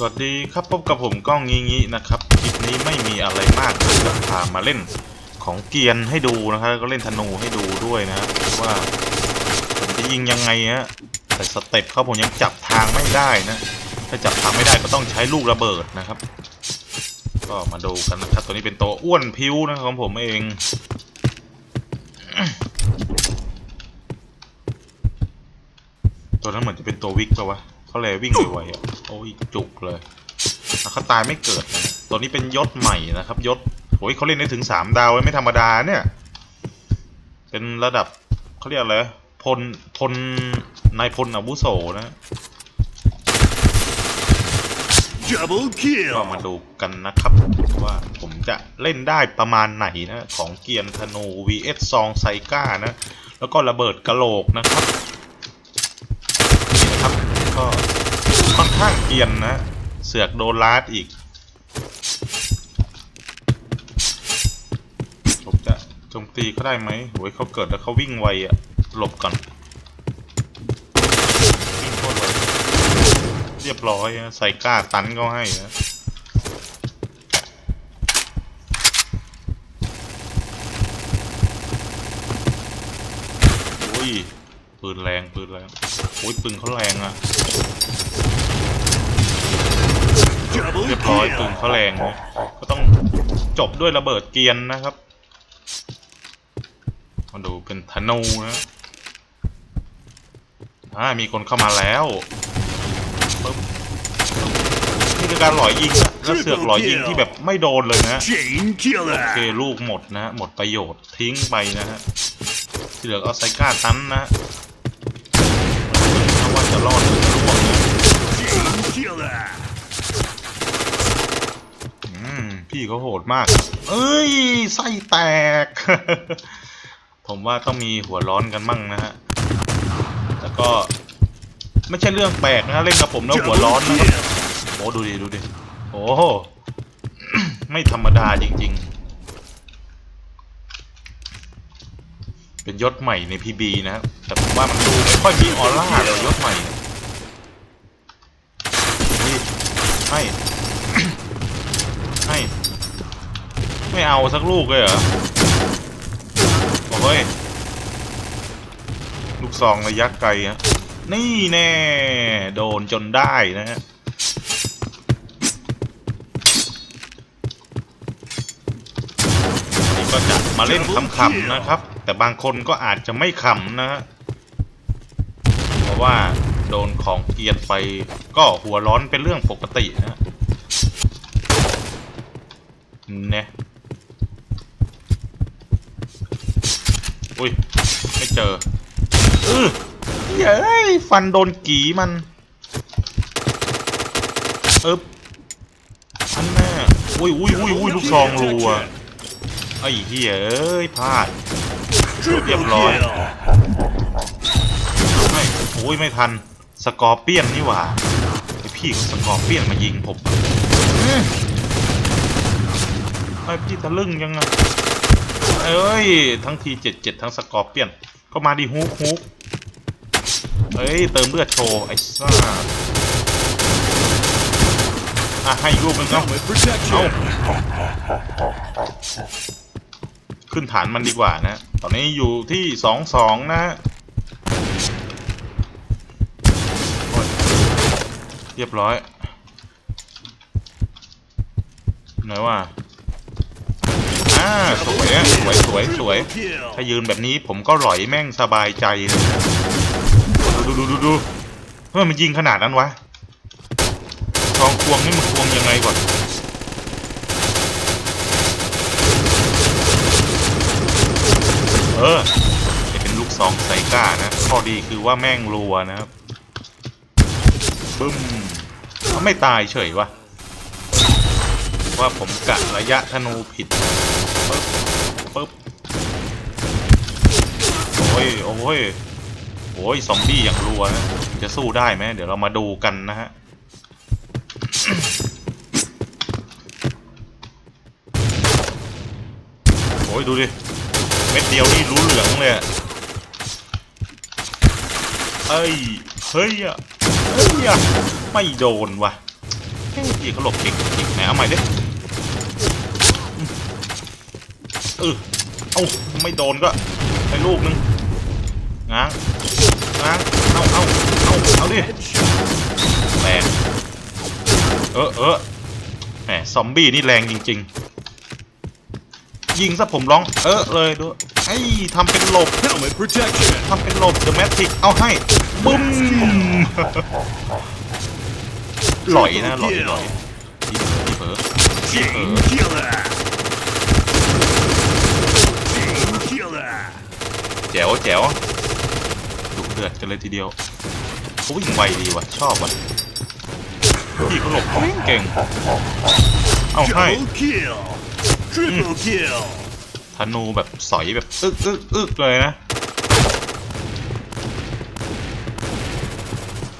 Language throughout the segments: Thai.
สวัสดีครับพบกับผมก้องงี้งี้นะครับคลิปนี้ไม่มีอะไรมากเลยจะพามาเล่นของเกียนให้ดูนะครับก็เล่นธนูให้ดูด้วยนะว่าผมจะยิงยังไงฮะแต่สเต็ปเขาผมยังจับทางไม่ได้นะถ้าจับทางไม่ได้ก็ต้องใช้ลูกระเบิดนะครับ ก็มาดูกันนะครับตัวนี้เป็นตัวอ้วนพิ้วนะครับของผมเองตัวนั้นเหมือนจะเป็นตัววิกปะวะ เขาเลยวิ่งไวๆอะโอ้ยจุกเลยอะเขาตายไม่เกิดนะตัวนี้เป็นยศใหม่นะครับยศโอ้ยเขาเล่นได้ถึงสามดาวเลยไม่ธรรมดาเนี่ย เป็นระดับเขาเรียกอะไรพลพลนายพลอาวุโสนะ Double ก็ kill. มาดูกันนะครับ ว่าผมจะเล่นได้ประมาณไหนนะ ของเกียนธนู vs ซองไซก้านะ แล้วก็ระเบิดกระโหลกนะครับนี่นะครับ ก็ค่อน ข้างเกียนนะ เสือกโดนลาดอีกผมจะโจมตีเขาได้ไหมโอ้ยเขาเกิดแล้วเขาวิ่งไวอะหลบก่อนวิ่งโคตรไวเรียบร้อยนะใส่ก้าตันก็ให้นะโอ้ยปืนแรงปืนแรงโอ้ยปืนเขาแรงอะ Double เรียบร้อยปืน kill. เขาแรงนะก็ต้องจบด้วยระเบิดเกรียนนะครับ มาดูเป็นธนูนะอ่ามีคนเข้ามาแล้วปึ๊บนี่คือการหลอยยิงอะแล้วเสือกหลอยยิงที่แบบไม่โดนเลยนะ Chain โอเค killer. ลูกหมดนะฮะหมดประโยชน์ทิ้งไปนะฮะที่เหลือเอาไซก้าตันนะถ้าว่าจะรอดหรือจะร่วงนะ Chain killer. อืมพี่เขา โหดมาก เอ้ยไส้แตก ผมว่าต้องมีหัวร้อนกันมั่งนะฮะ แล้วก็ไม่ใช่เรื่องแปลกนะเล่นกับผมแล้วหัวร้อน Double นะครับ kill. โอ้ดูดิดูดิโอ้โหไม่ธรรมดาจริง ๆ เป็นยศใหม่ในพีบีนะครับแต่ผมว่ามันดูไม่ค่อยมีออร่าเลยยศใหม่เนี่ยนี่ ไม่เอาสักลูกเลยเหรอโอ้ยลูกซองระยะไกลฮะนี่แน่ โดนจนได้นะฮะนี่ก็จะมาเล่นขำๆนะครับ แต่บางคนก็อาจจะไม่ขำนะฮะเพราะว่าโดนของเกียนไปก็หัวร้อนเป็นเรื่องปกตินะฮะเนี่ย อุ้ย ไม่เจอเออเย้ย ฟันโดนกีมันเอ๊บอันแน่อุ้ยอุ้ยอุ้ยอุ้ยลูกซองรัวไอ้เหี้ยเอ้ยพลาด Triple Deploy. kill. ไม่โอ้ยไม่ทัน สกอร์เปียนนี่หว่าไอพี่เขาสกอร์เปียนมายิงผมอื้อไอพี่ทะลึ่งยังไง เอ้ย ทั้งทีเจ็ดเจ็ดทั้งสกอร์เปียน ก็มาดีฮุกฮุกเอ้ย เติมเลือดโชว์ ไอ้ซ่าอะให้อีกลูกหนึงเอ้าขึ้นฐานมันดีกว่านะ ตอนนี้อยู่ที่สองสองนะเรียบร้อยไหนว่า สวยอะสวยสวยสวย ถ้ายืนแบบนี้ผมก็หลอยแม่งสบายใจเลยดูดูดูดูดูทำไมมันยิงขนาดนั้นวะทองควงนี่มันควงยังไงก่อนเออจะเป็นลูกซองไซก้านะข้อดีคือว่าแม่งรัวนะครับบึ้มเขาไม่ตายเฉยวะว่าผมกะระยะธนูผิด ปึ๊บโอ้ยโอ้ยโอ้ยซอมบี้อย่างรัวนะจะสู้ได้ไหมเดี๋ยวเรามาดูกันนะฮะโอ้ยดูดิเม็ดเดียวนี่รู้เหลืองเลยเอ้ยเฮ้ยอะเฮ้ยอะไม่โดนว่ะเฮ้ยพี่เขาหลบเก่งจริงไหนเอาใหม่ดิเออ อ้าไม่โดนก็ไปลูกนึงง้างง้างเอาเอาเอาเอาดิแรงเออเออแหมซอมบี้นี่แรงจริง ๆ ยิงซะผมร้อง เออเลยดูไอ้ยทำเป็นหลบ Helmet protection. ทำเป็นหลบเดอะแมทริกเอาให้บึ้มหลอยนะหลอยหลอยที่เผลอที่เผลอ Chain killer. Chain killer. แจ๋วแจ๋วดุเดือดกันเลยทีเดียวเขาวิ่งไวดีว่ะ ชอบว่ะพี่เขาหลบเก่ง เอาให้ Double kill. Triple kill. ธนูแบบสอยแบบอึกอึกอึกเลยนะ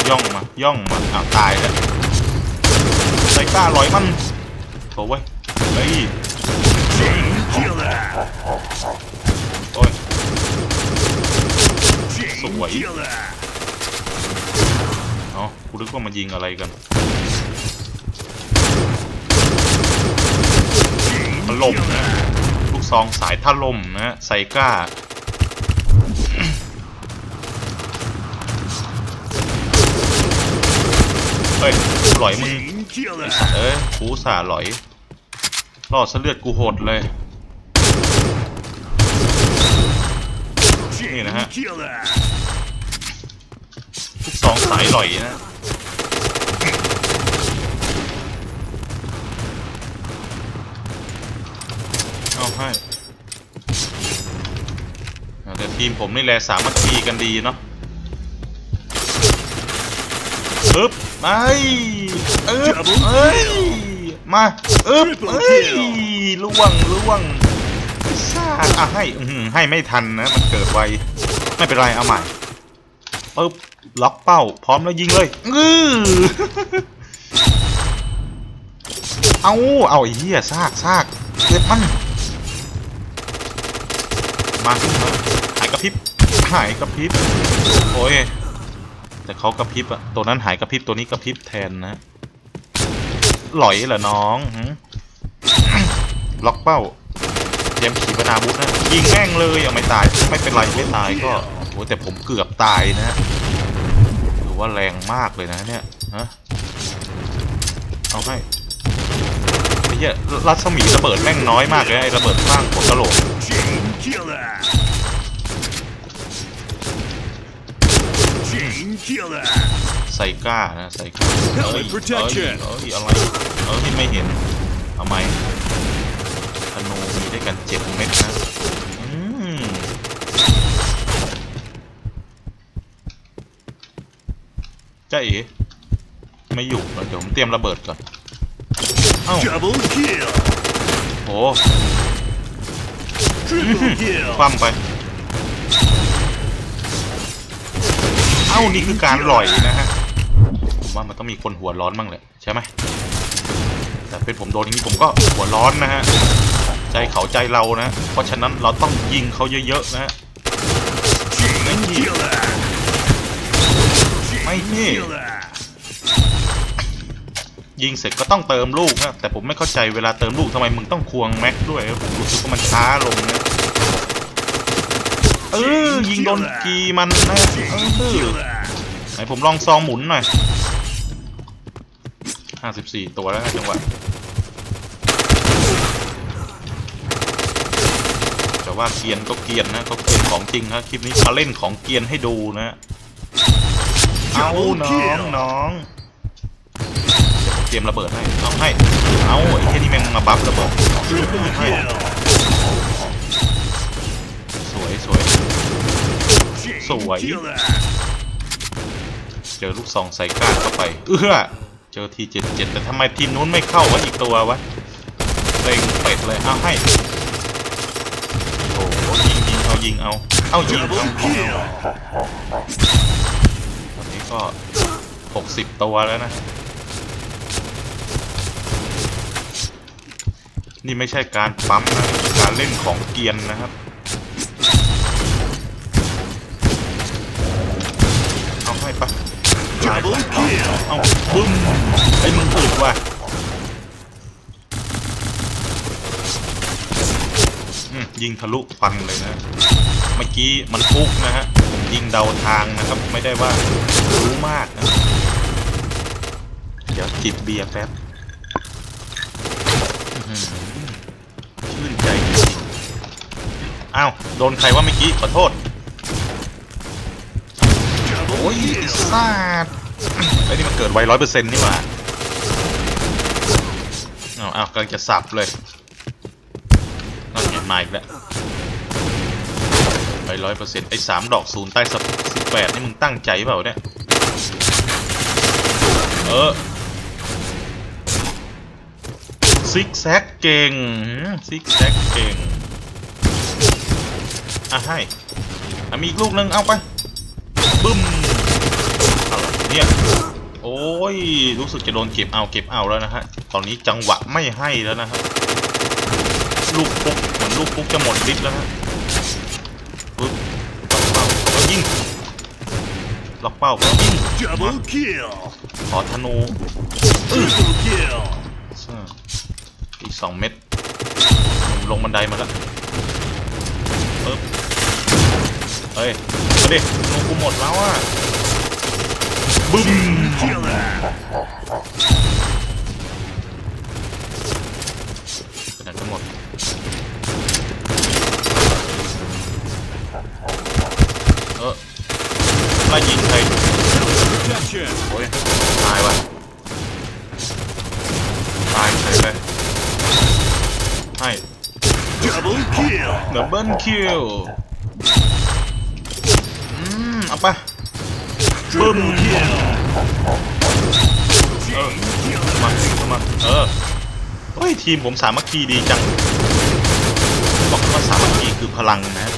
ย่องมา ย่องมาอ้าวตายแล้วไซก้าลอยมันโถ่เว้ยเฮ้ย Chain killer. โอ้ย สวยเอ้ากูรู้ว่ามายิงอะไรกันมถล่มนะลูกซองสายท่าล่มนะฮะไซก้าเฮ้ยหลอยมึงเอ้ยกูสาหลอยรอดเลือดกูโหดเลยนี่นะฮะ องสายหลอยนะเอาให้แต่ทีมผมนี่แหละสามัคคีกันดีเนาะอึ๊บไปอึ๊บเอ้ยมาอึ๊บเอ้ยล่วงล่วงซ่าอะให้ให้ไม่ทันนะ มันเกิดไว ไม่เป็นไร เอาใหม่ปึ๊บ ล็อกเป้า พร้อมแล้วยิงเลยอื้อเอาเอาไอ้เหี้ยซากซากเก็บมันมามาหายกระพริบหายกระพริบโอ้ยแต่เขากระพริบอะตัวนั้นหายกระพริบตัวนี้กระพริบแทนนะหลอยเหรอน้องล็อกเป้าเตรียมขีปนาวุธนะยิงแม่งเลยเอาไม่ตายไม่เป็นไรไม่ตายก็โอ้แต่ผมเกือบตายนะ ว่าแรงมากเลยนะเนี่ยฮะเอาให้ไอ้เหี้ยรัศมีระเบิดแม่งน้อยมากเลยไอ้ระเบิดข้างหัวกะโหลก Chain killer. Chain killer. ไซก้านะไซก้า Helmet เอ้ย protection เอ้ยเอ้ยอะไรเอ้ยไม่เห็นทำไมธนูมีด้วยกันเจ็ดเม็ดนะ จ้าเอ๋ไม่อยู่แล้วเดี๋ยวผมเตรียมระเบิดก่อน เอ้า Double kill. โอ้ Triple kill. คว่ำไป เอ้า นี่คือการหล่อยนะฮะ ผมว่ามันต้องมีคนหัวร้อนบ้างแหละใช่ไหม แต่เป็นผมโดนอย่างนี้ผมก็หัวร้อนนะฮะ ใจเขาใจเรานะ เพราะฉะนั้นเราต้องยิงเขาเยอะๆนะฮะ ยิงเสร็จก็ต้องเติมลูกนะแต่ผมไม่เข้าใจเวลาเติมลูกทำไมมึงต้องควงแม็กด้วยผมรู้สึกว่ามันช้าลงนะเออยิงโดนกีมันนะเออไหนผมลองซองหมุนหน่อยห้าสิบสี่ตัวแล้วจังหวะแต่ว่าเกียนก็เกียนนะก็เกียนของจริงนะคลิปนี้มาเล่นของเกียนให้ดูนะ เอาน้องน้องเดี๋ยวผมเตรียมระเบิดให้เอาให้เอาไอ้แค่นี้แม่งมาบัฟระเบิด Triple kill. สวยสวย Chain Sweet. killer. เจอลูกซองไซก้าเข้าไป เอื้อเจอทีเจ็ดเจ็ดแต่ทำไมทีมนู้นไม่เข้าวะอีกตัววะเต็งเป็ดเลยเอาให้โอ้โหยิงยิงเอายิงเอาเอายิงเอา ก็หกสิบตัวแล้วนะ นี่ไม่ใช่การปั๊มนะนี่คือการเล่นของเกรียนนะครับเอาให้ปะ Double kill. เอาบึ้มไอ้มึงอึดว่ะอืม ยิงทะลุฟันเลยนะเมื่อกี้มันฟุกนะฮะยิงเดาทางนะครับไม่ได้ว่ารู้มากนะเดี๋ยวจิบเบียร์แป๊บอื้อหือชื่นใจจริงอ้าวโดนใครว่าเมื่อกี้ขอโทษโอ้ยซาดไอ้นี่มันเกิดไวร้อยเปอร์เซ็นต์นี่หว่าเอาเอากำลังจะสับเลย มาอีกแล้วไวร้อยเปอร์เซ็นต์ไอ้สามดอกศูนย์ใต้สิบแปดนี่มึงตั้งใจเปล่าเนี่ย เออ ซิกแซกเก่ง ซิกแซกเก่ง อะให้อะมีอีกลูกหนึ่งเอาไป บึ้มอะไรเนี่ย โอ้ย รู้สึกจะโดนเก็บเอาเก็บเอาแล้วนะฮะ ตอนนี้จังหวะไม่ให้แล้วนะฮะ ลูกปุ๊กเหมือนลูกปุ๊กจะหมดฤทธิ์แล้วฮะปึ๊บล็อกเป้าแล้วยิงล็อกเป้าแล้วยิง Double kill. ขอธนู Triple kill. อ่าอีกสองเม็ดลงบันไดมาแล้วปึ๊บเฮ้ยมาดิธนูกูหมดแล้วอะบึ้ม Killer. ไล่ยิงใคร Protection. โอ้ยตายว่ะตายใครไปให้ Double kill. ดับเบิลคิวอืมเอาไป Triple kill. เออ Killer. มาเข้ามาเออเฮ้ยทีมผมสามัคคีดีจังบอกว่าสามัคคีคือพลังนะ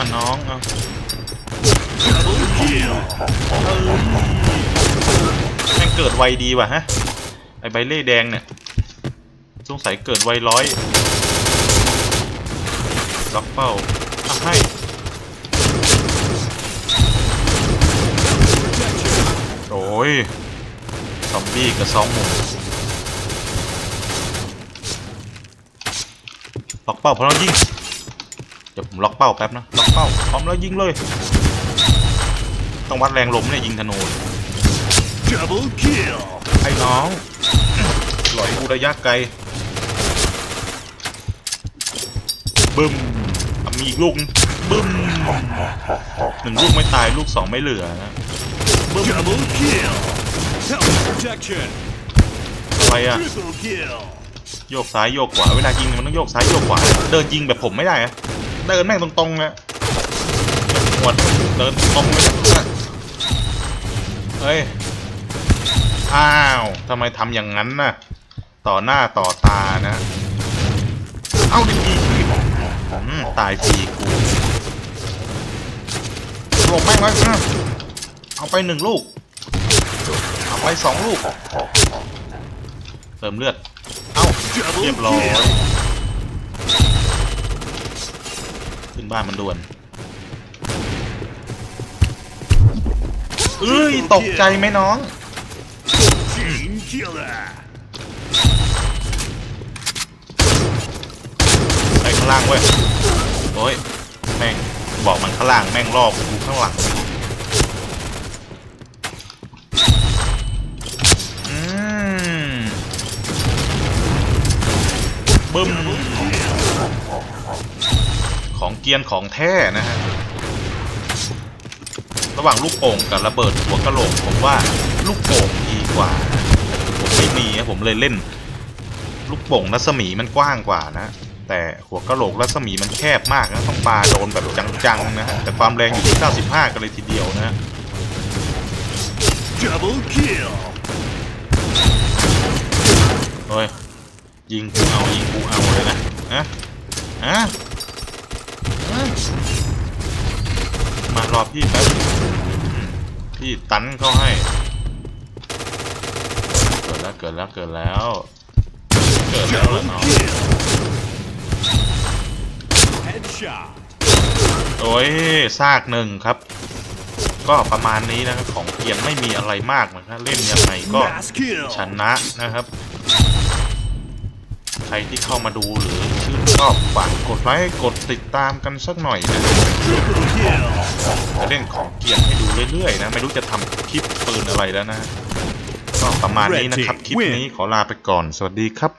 อะน้องเอาแม่งเกิดไวดีว่ะฮะ ไอใบเล่แดงเนี่ย สงสัยเกิดไวร้อยล็อกเป้าอะให้โอ้ย ซอมบี้กับซองหมูล็อกเป้าพร้อมแล้วยิง ดี๋ยวผมล็อกเป้าแป๊บนะล็อกเป้าพร้อมแล้วยิงเลย ต้องวัดแรงลมเนี่ยยิงธนู Double kill. ไอ้น้องหลอยกูระยะไกลบึ้มอะมีอีกลูกนึงบึ้มหนึ่งลูกไม่ตายลูกสองไม่เหลือนะ Double kill. Helmet protection. อะไรอะ Triple kill. โยกซ้ายโยกขวาเวลายิงมันต้องโยกซ้ายโยกขวาเดินยิงแบบผมไม่ได้อะ เดินแม่งตรงๆเลยหมดเดินตรงเลยเฮ้ย อ้าวทำไมทำอย่างนั้นน่ะ ต่อหน้าต่อตานะ เอ้าดีๆอืมตายฟรีกูหลบแม่งไว้เอาไปหนึ่งลูก เอาไปสองลูก เติมเลือด เอ้าเรียบร้อย kill. ขึ้นบ้านมันด่วนเอ้ยตกใจไหมน้องไปข้างล่างเว้ยโอ้ยแม่งบอกมันข้างล่างแม่งล่อกูข้างหลังอืมบึ้ม ของเกรียนของแท้นะฮะระหว่างลูกโป่งกับระเบิดหัวกะโหลกผมว่าลูกโป่งดีกว่า ผมไม่มีนะผมเลยเล่น ลูกโป่งรัศมีมันกว้างกว่านะ แต่หัวกะโหลกรัศมีมันแคบมากนะต้องปาโดนแบบจังๆนะฮะแต่ความแรงอยู่ที่ 95 กันเลยทีเดียวนะฮะ Double kill. เฮ้ยยิงกูเอายิงกูเอาเลยนะนะอะอะ มารอพี่แป๊บพี่ตันเข้าให้ เกิดแล้วเกิดแล้วเกิดแล้ว เกิดแล้วเน้อง kill. Headshot. อ้ยซากหนึ่งครับ ก็ประมาณนี้นะครับ ของเกียนไม่มีอะไรมากนะครับเล่นยังไงก็ชนะนะครับ ใครที่เข้ามาดูหรือชื่นชอบฝากกดไลค์กดติดตามกันสักหน่อยนะจะเล่นของเกียนให้ดูเรื่อยๆนะ ไม่รู้จะทำคลิปปืนอะไรแล้วนะก็ประมาณนี้นะครับ คลิปนี้ขอลาไปก่อน สวัสดีครับ